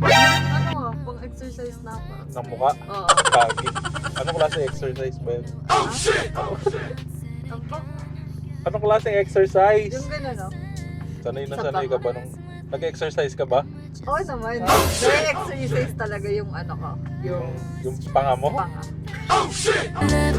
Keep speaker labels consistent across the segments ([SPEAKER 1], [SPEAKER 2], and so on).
[SPEAKER 1] Ano, pang exercise na ako.
[SPEAKER 2] ng mukha.
[SPEAKER 1] Oo.
[SPEAKER 2] Kagi. Anong klase exercise ba yun?
[SPEAKER 1] Ah? Ang pa?
[SPEAKER 2] Anong klase exercise?
[SPEAKER 1] Yung gano'n, no?
[SPEAKER 2] Sanay na
[SPEAKER 1] Sa
[SPEAKER 2] sanay ka ba nung... Nag-exercise ka ba?
[SPEAKER 1] Oo naman. May exercise talaga yung ano ko. Yung
[SPEAKER 2] Yung panga mo?
[SPEAKER 1] panga.
[SPEAKER 3] That boy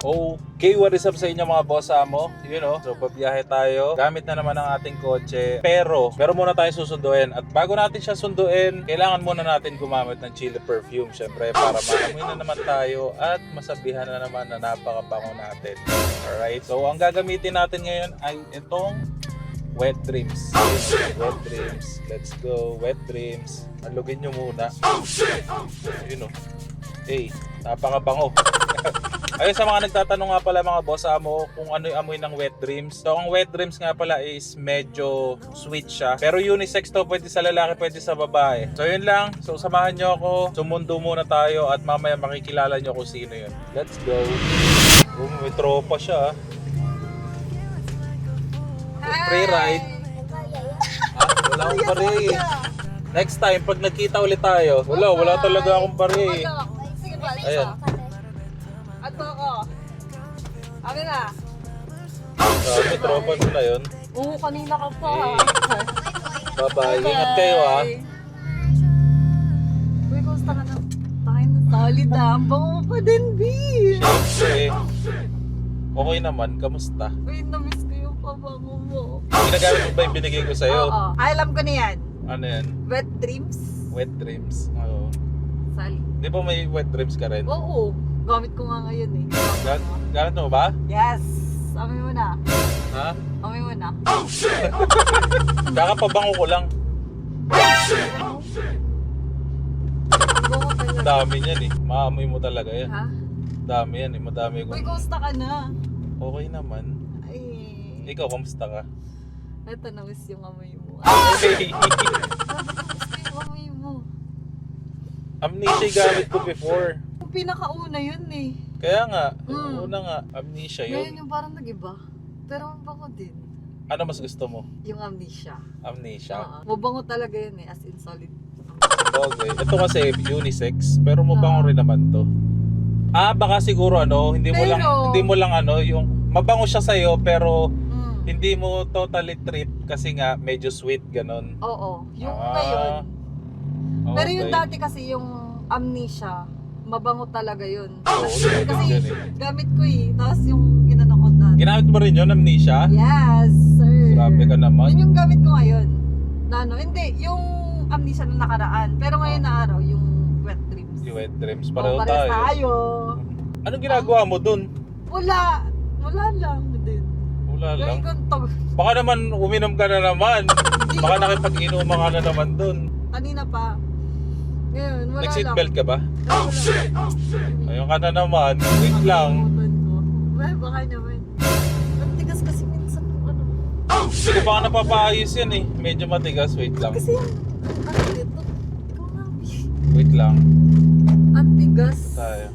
[SPEAKER 2] Okay, what is up sa inyo mga boss amo? You know, so babiyahe tayo. Gamit na naman ang ating kotse. Pero, meron muna tayo susunduin. At bago natin siya sunduin, kailangan muna natin gumamit ng chili perfume. Syempre, para maamoy na naman tayo at masabihan na naman na napakabango natin. Alright, so ang gagamitin natin ngayon ay itong Wet Dreams. Wet Dreams. Let's go. Wet Dreams. Alugin nyo muna. You know. Hey, napakabango. Ayun sa mga nagtatanong nga pala mga boss amo kung ano yung amoy ng wet dreams. So ang wet dreams nga pala is medyo sweet siya. Pero unisex to, pwede sa lalaki, pwede sa babae. So yun lang. So samahan nyo ako. Sumundo muna tayo at mamaya makikilala nyo kung sino yun. Let's go. Oh, may tropa siya. ah. Free ride. Ah, wala akong pare eh. Next time, pag nagkita ulit tayo, wala, wala talaga akong pare eh. Ayan.
[SPEAKER 1] Ato ako. Amin na.
[SPEAKER 2] Sabi, tropa mo na yun.
[SPEAKER 1] Oo, kanina ka pa.
[SPEAKER 2] Bye-bye. Ingat kayo ah.
[SPEAKER 1] Uy, kumusta ka na? Tayo na solid ah. Ang bango mo pa din, B.
[SPEAKER 2] Siyempre, okay naman. Kamusta?
[SPEAKER 1] Uy, namiss ko yung pabango mo.
[SPEAKER 2] Ginagamit mo ba yung binigay ko sa'yo?
[SPEAKER 1] Oo. Ay, alam ko na yan.
[SPEAKER 2] Ano yan?
[SPEAKER 1] Wet dreams.
[SPEAKER 2] Wet dreams. Oo.
[SPEAKER 1] Sali.
[SPEAKER 2] Di ba may wet dreams ka rin?
[SPEAKER 1] Oo. Gamit ko nga ngayon eh.
[SPEAKER 2] Ga- Gamit mo ba?
[SPEAKER 1] Yes. Amoy mo na.
[SPEAKER 2] Ha?
[SPEAKER 1] Amoy mo na.
[SPEAKER 2] Kakapabango ko lang.
[SPEAKER 1] Bango talaga.
[SPEAKER 2] Dami niyan eh. Maamoy mo talaga yan.
[SPEAKER 1] Ha?
[SPEAKER 2] Dami yan eh. Madami ko.
[SPEAKER 1] Uy, kumusta ka na?
[SPEAKER 2] Okay naman.
[SPEAKER 1] Ay.
[SPEAKER 2] Ikaw, kamusta ka?
[SPEAKER 1] Ito, namiss yung amoy mo.
[SPEAKER 2] Okay.
[SPEAKER 1] Amoy mo.
[SPEAKER 2] Amnesia yung gamit ko before.
[SPEAKER 1] Pinakauna yun eh.
[SPEAKER 2] Kaya nga,
[SPEAKER 1] Mm.
[SPEAKER 2] una nga, amnesia
[SPEAKER 1] Ngayon
[SPEAKER 2] yun.
[SPEAKER 1] yung parang nag-iba. Pero mabango din.
[SPEAKER 2] Ano mas gusto mo?
[SPEAKER 1] Yung amnesia.
[SPEAKER 2] Amnesia?
[SPEAKER 1] Oo. mabango talaga yun eh. As in solid.
[SPEAKER 2] Okay. Ito kasi unisex, pero mabango rin naman to. Ah, baka siguro ano, hindi mo lang
[SPEAKER 1] Pero-
[SPEAKER 2] hindi mo lang ano, yung mabango siya sa pero
[SPEAKER 1] Mm.
[SPEAKER 2] hindi mo totally trip kasi nga medyo sweet ganon.
[SPEAKER 1] Oo. Yung
[SPEAKER 2] Ah,
[SPEAKER 1] ngayon. Pero yung
[SPEAKER 2] Okay.
[SPEAKER 1] dati kasi yung amnesia, mabango talaga yun.
[SPEAKER 2] Oo,
[SPEAKER 1] Kasi,
[SPEAKER 2] ganun
[SPEAKER 1] kasi
[SPEAKER 2] eh.
[SPEAKER 1] gamit ko eh. Tapos yung ginano ko na.
[SPEAKER 2] Ginamit mo rin yun, amnesia?
[SPEAKER 1] Yes, sir.
[SPEAKER 2] Grabe ka naman.
[SPEAKER 1] Yun yung gamit ko ngayon. Na ano, hindi, yung amnesia na nakaraan. Pero ngayon na araw, yung wet dreams.
[SPEAKER 2] Yung wet dreams, pareho
[SPEAKER 1] parehas
[SPEAKER 2] tayo.
[SPEAKER 1] tayo.
[SPEAKER 2] Anong ginagawa mo dun?
[SPEAKER 1] Wala. Wala lang din.
[SPEAKER 2] Wala lang. Baka naman uminom ka na naman. Baka nakipag-inuman ka na naman dun.
[SPEAKER 1] Kanina pa. Ngayon, wala lang.
[SPEAKER 2] Nag-seatbelt ka ba?
[SPEAKER 1] Ah, wala.
[SPEAKER 2] Ayun ka na naman. Wait lang.
[SPEAKER 1] Well, baka naman. Ang tigas kasi minsan kung ano.
[SPEAKER 2] Hindi ko pa nga napapaayos yan eh. Medyo matigas. Wait lang.
[SPEAKER 1] Kasi yung, ano dito? Ikaw nga, Bi.
[SPEAKER 2] Wait lang.
[SPEAKER 1] Ang tigas.
[SPEAKER 2] Tayo.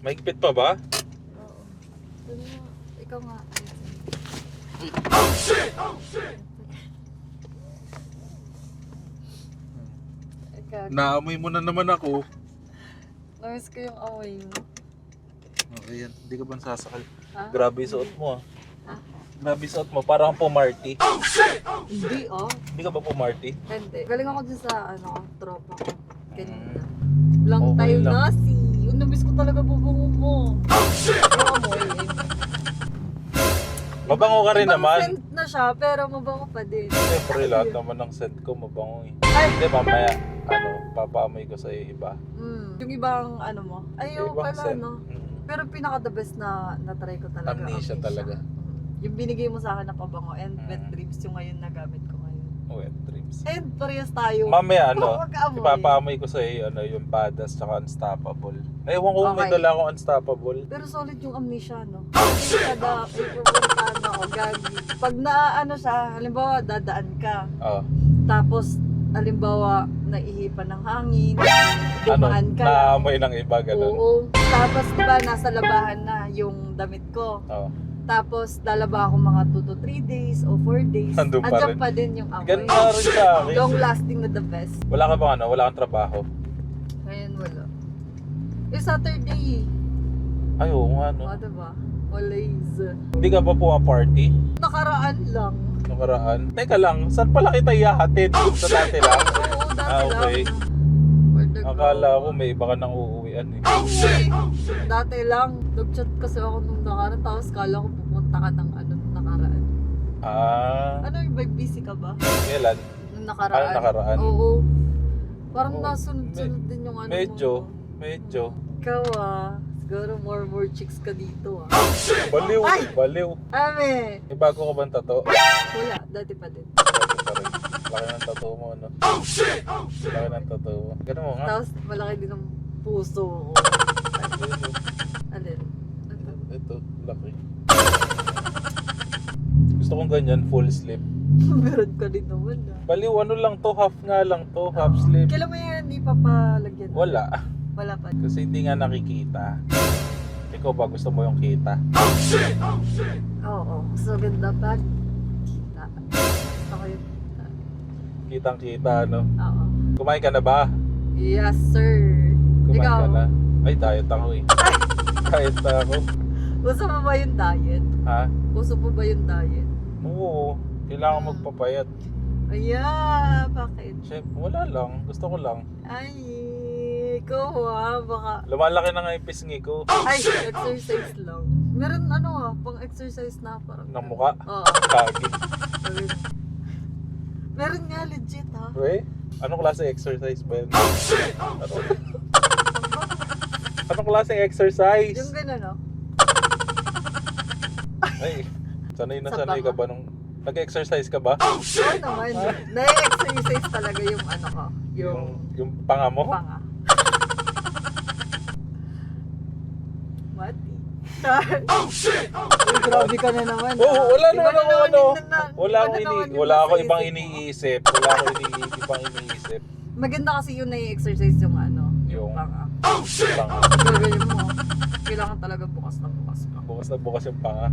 [SPEAKER 2] Mahigpit pa ba?
[SPEAKER 1] Oo. Ano nga, ikaw nga. Ikaw,
[SPEAKER 2] Naamoy mo na naman ako.
[SPEAKER 1] namiss ko yung amoy mo.
[SPEAKER 2] Okay yan. Hindi ka ba nasasakal?
[SPEAKER 1] Ha?
[SPEAKER 2] Grabe yung suot mo ah.
[SPEAKER 1] Ha?
[SPEAKER 2] Grabe yung suot mo. Parang kang pumarty.
[SPEAKER 1] Hindi, oh.
[SPEAKER 2] Hindi ka ba pumarty?
[SPEAKER 1] Hindi. Galing ako dun sa, ano, tropa ko. Kanina.
[SPEAKER 2] Mm.
[SPEAKER 1] Long
[SPEAKER 2] Okay
[SPEAKER 1] time
[SPEAKER 2] lang.
[SPEAKER 1] na si. Namiss ko talaga bubungo mo. Yung amoy eh.
[SPEAKER 2] Mabango ka rin
[SPEAKER 1] Ibang
[SPEAKER 2] naman.
[SPEAKER 1] scent na siya, pero mabango pa din.
[SPEAKER 2] Siyempre lahat naman ng scent ko mabango eh.
[SPEAKER 1] Ay!
[SPEAKER 2] Hindi mamaya, ano, papaamoy ko sa iba.
[SPEAKER 1] Mm. Yung ibang ano mo. Ay, yung
[SPEAKER 2] Ibang
[SPEAKER 1] pala,
[SPEAKER 2] scent.
[SPEAKER 1] no?
[SPEAKER 2] Mm.
[SPEAKER 1] Pero pinaka the best na na-try ko talaga.
[SPEAKER 2] Amnesia talaga.
[SPEAKER 1] Mm. Yung binigay mo sa akin na pabango and
[SPEAKER 2] Mm.
[SPEAKER 1] wet dreams yung ngayon na gamit ko ngayon.
[SPEAKER 2] Wet dreams.
[SPEAKER 1] And parehas tayo.
[SPEAKER 2] Mamaya ano,
[SPEAKER 1] Magkaamoy.
[SPEAKER 2] ipapaamoy ko sa iyo ano, yung badass tsaka unstoppable. Ewan ko may
[SPEAKER 1] Okay.
[SPEAKER 2] dala akong unstoppable.
[SPEAKER 1] Pero solid yung amnesia, no? Kada may gagi. Pag na ano siya, halimbawa dadaan ka,
[SPEAKER 2] Oh,
[SPEAKER 1] tapos halimbawa naihipan ng hangin,
[SPEAKER 2] ano,
[SPEAKER 1] dumaan ka.
[SPEAKER 2] naamoy ng iba ganun.
[SPEAKER 1] Oo. Tapos diba nasa labahan na yung damit ko.
[SPEAKER 2] Oh.
[SPEAKER 1] Tapos, lalaba ako mga 2 to 3 days o 4 days.
[SPEAKER 2] Nandun pa
[SPEAKER 1] Andyan
[SPEAKER 2] rin.
[SPEAKER 1] pa din yung amoy.
[SPEAKER 2] Ganun na rin sa akin.
[SPEAKER 1] Long lasting na the best.
[SPEAKER 2] Wala ka bang ano? Wala kang trabaho?
[SPEAKER 1] Ngayon wala. Yung Saturday.
[SPEAKER 2] Ay, oo nga no.
[SPEAKER 1] O, diba? Always.
[SPEAKER 2] Hindi ka ba pumaparty?
[SPEAKER 1] Nakaraan lang.
[SPEAKER 2] Nakaraan? Teka lang, saan pala kita ihahatid? Sa dati lang?
[SPEAKER 1] Oo, dati
[SPEAKER 2] Ah, okay.
[SPEAKER 1] lang.
[SPEAKER 2] Akala ko may iba ka nang uuwian eh.
[SPEAKER 1] Ay, dati lang. Nag-chat kasi ako nung nakaraan. Tapos kala ko pupunta ka ng ano nakaraan.
[SPEAKER 2] Ah,
[SPEAKER 1] Ano yung vibe busy ka ba?
[SPEAKER 2] kailan?
[SPEAKER 1] Nung nakaraan.
[SPEAKER 2] Ah, nakaraan.
[SPEAKER 1] Oo. Parang
[SPEAKER 2] Oo.
[SPEAKER 1] nasunod-sunod din yung ano
[SPEAKER 2] Medyo,
[SPEAKER 1] mo.
[SPEAKER 2] medyo.
[SPEAKER 1] Ikaw ah. Siguro more more chicks ka dito ah.
[SPEAKER 2] Baliw,
[SPEAKER 1] Ay!
[SPEAKER 2] baliw.
[SPEAKER 1] Ame!
[SPEAKER 2] May bago ka bang tato?
[SPEAKER 1] Wala. Dati pa din.
[SPEAKER 2] Bago pa rin. Laki ng tato mo, ano? Laki ng tato mo. Ganun mo nga.
[SPEAKER 1] Tapos malaki din ang puso ko. Alin? Ano?
[SPEAKER 2] Ito, laki. Gusto kong ganyan, full sleeve.
[SPEAKER 1] Meron ka din naman ah.
[SPEAKER 2] Baliw, ano lang to, half nga lang to, half sleeve.
[SPEAKER 1] Kailan mo yan hindi?
[SPEAKER 2] Wala.
[SPEAKER 1] Wala pa.
[SPEAKER 2] Kasi hindi nga nakikita. Ikaw ba gusto mo yung kita?
[SPEAKER 1] Oo. So ganda pag kita. Ako yun.
[SPEAKER 2] Kitang kita, ano?
[SPEAKER 1] Oo.
[SPEAKER 2] Kumain ka na ba?
[SPEAKER 1] Yes, sir.
[SPEAKER 2] Kumain
[SPEAKER 1] Ikaw?
[SPEAKER 2] ka na? Ay, diet ako eh. diet na ako.
[SPEAKER 1] Gusto mo ba yung diet?
[SPEAKER 2] Ha?
[SPEAKER 1] Gusto mo ba yung diet?
[SPEAKER 2] Oo. Kailangan magpapayat.
[SPEAKER 1] Ayan, bakit?
[SPEAKER 2] Siyempre, wala lang. Gusto ko lang.
[SPEAKER 1] Ay, ikaw ah, baka...
[SPEAKER 2] Lumalaki na nga yung pisngi ko.
[SPEAKER 1] Ay, exercise lang. Meron ano ah, pang exercise na parang...
[SPEAKER 2] Ng muka.
[SPEAKER 1] Oo.
[SPEAKER 2] Kagi.
[SPEAKER 1] meron. Meron nga legit ha.
[SPEAKER 2] We? Anong klase exercise ba yun? Ano? Anong klase exercise?
[SPEAKER 1] Yung gano'n no?
[SPEAKER 2] Ay, sanay na
[SPEAKER 1] Sa
[SPEAKER 2] sanay ka ba nung... Nag-exercise ka ba?
[SPEAKER 1] Oo naman. Na-exercise talaga yung ano ko. Yung
[SPEAKER 2] Yung, yung panga mo?
[SPEAKER 1] panga. Mati. Uy, grabe ka na naman.
[SPEAKER 2] Oo,
[SPEAKER 1] ah.
[SPEAKER 2] wala naman
[SPEAKER 1] na
[SPEAKER 2] ako ano.
[SPEAKER 1] na-
[SPEAKER 2] Wala akong
[SPEAKER 1] na
[SPEAKER 2] ini wala ako ibang iniisip. Wala ako ini ibang iniisip.
[SPEAKER 1] Maganda kasi yung nai-exercise yung ano.
[SPEAKER 2] Yung
[SPEAKER 1] Panga.
[SPEAKER 2] panga.
[SPEAKER 1] Gagawin mo. Kailangan talaga bukas na bukas ka.
[SPEAKER 2] Bukas na bukas yung panga.